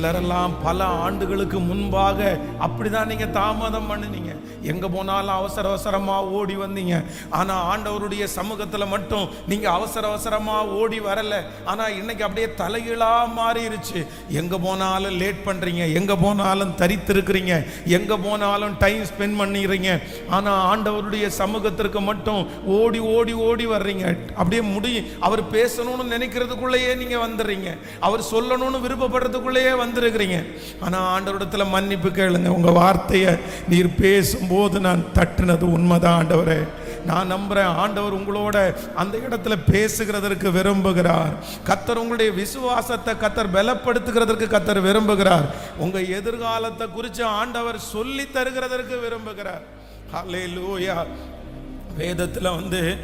சிலரெல்லாம் பல ஆண்டுகளுக்கு முன்பாக அப்படிதான் நீங்க தாமதம் பண்ணினீங்க. எங்க போனாலும் அவசர அவசரமா ஓடி வந்தீங்க. ஆனா ஆண்டவருடைய சமூகத்துல மட்டும் நீங்க அவசர அவசரமா ஓடி வரல. ஆனா இன்னைக்கு அப்படியே தலைகீழா மாறிடுச்சு எங்க போனாலும் லேட் பண்றீங்க. எங்க போனாலும் தரித்திருக்கிறீங்க. எங்க போனாலும் டைம் ஸ்பெண்ட் பண்ணிடுறீங்க ஆனா ஆண்டவருடைய சமூகத்திற்கு மட்டும் ஓடி ஓடி ஓடி வர்றீங்க. அப்படியே முடி அவர் பேசணும்னு நினைக்கிறதுக்குள்ளேயே நீங்க வந்துடுறீங்க அவர் சொல்லணும்னு விருப்பப்படுறதுக்குள்ளேயே வந்து வந்திருக்கிறீங்க ஆனா ஆண்டவரிடத்தில் மன்னிப்பு கேளுங்க. உங்க வார்த்தையை நீர் பேசும்போது நான் தட்டுனது உண்மைதான் ஆண்டவரே. நான் நம்புறேன் ஆண்டவர் உங்களோட அந்த இடத்துல பேசுகிறதற்கு விரும்புகிறார். கத்தர் உங்களுடைய விசுவாசத்தை கத்தர் பலப்படுத்துகிறதற்கு கத்தர் விரும்புகிறார். உங்க எதிர்காலத்தை குறித்து ஆண்டவர் சொல்லி தருகிறதற்கு விரும்புகிறார். ஹalleluya. வேதத்தில் வந்து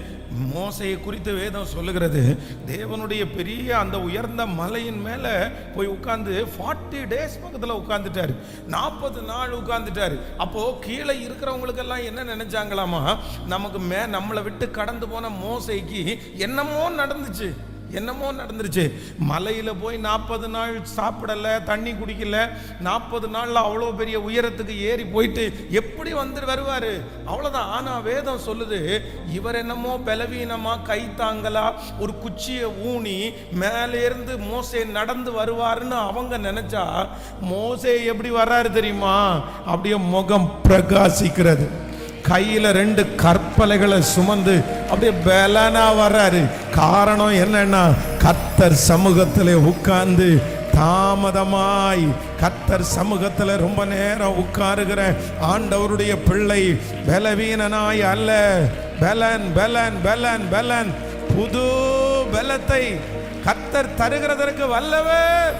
மோசையை குறித்து வேதம் சொல்லுகிறது. தேவனுடைய பெரிய அந்த உயர்ந்த மலையின் மேலே போய் உட்காந்து ஃபார்ட்டி டேஸ் பக்கத்தில் உட்காந்துட்டார் நாற்பது நாள் உட்காந்துட்டார் அப்போது கீழே இருக்கிறவங்களுக்கெல்லாம் என்ன நினைச்சாங்களாமா? நமக்கு மே நம்மளை விட்டு கடந்து போன மோசைக்கு என்னமோ நடந்துச்சு. என்னமோ நடந்துருச்சு. மலையில் போய் நாற்பது நாள் சாப்பிடல தண்ணி குடிக்கல. நாற்பது நாளில் அவ்வளோ பெரிய உயரத்துக்கு ஏறி போயிட்டு எப்படி வந்துட்டு வருவார்? அவ்வளோதான் ஆனால் வேதம் சொல்லுது இவர் என்னமோ பலவீனமாக கை தாங்கலா ஒரு குச்சியை ஊனி மேலேருந்து மோசே நடந்து வருவாருன்னு அவங்க நினச்சா மோசே எப்படி வர்றாரு தெரியுமா? அப்படியே முகம் பிரகாசிக்கிறது. கையில ரெண்டு கற்பலைகளை சுமந்து அப்படியே பலனா வர்றாரு. காரணம் என்னன்னா கத்தர் சமூகத்தில் உட்கார்ந்து தாமதமாய் கத்தர் சமூகத்தில் ரொம்ப நேரம் உட்காருகிற ஆண்டவருடைய பிள்ளை பலவீனனாய் அல்ல. பலன் பலன் பலன் பலன். புது பலத்தை கத்தர் தருகிறதற்கு வல்லவர்.